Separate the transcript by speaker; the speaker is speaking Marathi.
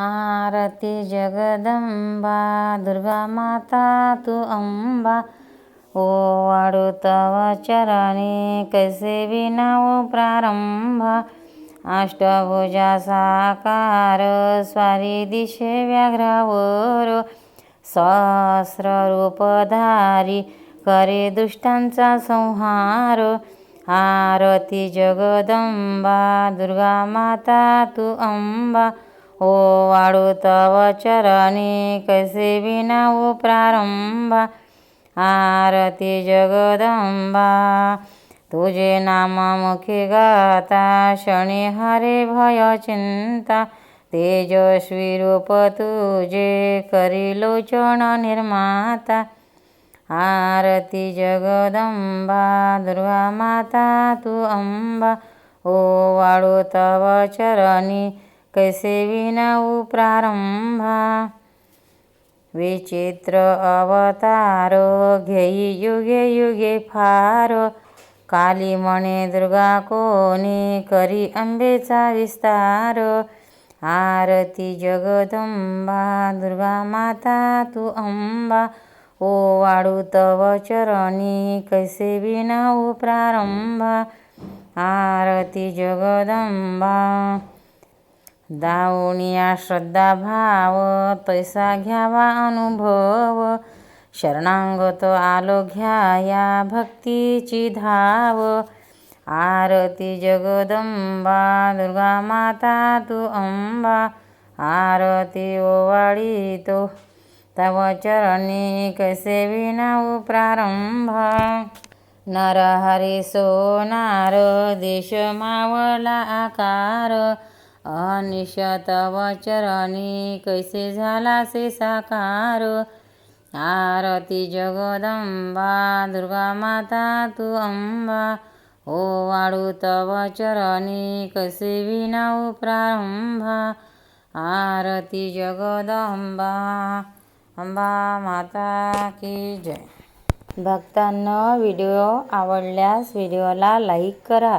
Speaker 1: आरती जगदंबा दुर्गा माता तू अंबा. ओ वाढू तव चरणी कैसे विनाव प्रारंभा. अष्टभुजा साकार स्वारी दिशे व्याघ्रावर. सहस्र रूपधारी करे दुष्टांचा संहार. आरती जगदंबा दुर्गा माता तू अंबा. हो ओ वाढू तव चरणी कैसे विनाऊ प्रारंभा? आरती जगदंबा तुझे नाम मुखी गाता शनी हरे भय चिंता तेजस्वी रूप तुझे करी लोचन निर्माता. आरती जगदंबा दुर्गा माता तू अंबा हो ओ वाळू तव चरणी कैसे विनऊ प्रारंभा विचित्र अवतार घेई युगे युगे फार। काली म्हणे दुर्गा कोणी करी अंबेचा विस्तार। आरती जगदंबा दुर्गा माता तू अंबा। ओ वाळू तव चरणी कैसे विनाऊ प्रारंभा आरती जगदंबा। दावणिया श्रद्धा भाव तैसा घ्यावा अनुभव शरणांगत आलो घ्याया भक्तीची धाव. आरती जगदंबा दुर्गा माता तू अंबा. आरती ओवाळी तो तव चरणी कैसे विनाऊ प्रारंभ? नरहरी सोनार देश मावला आकार. अनिश कैसे झाला से साकार? आरती जगदंबा दुर्गा माता तू अंबा ओ वाळू तव चरणी कसे विनाऊ प्रारंभा? आरती जगदंबा अंबा माता की जय. भक्तांना व्हिडिओ आवडल्यास व्हिडिओला लाईक करा.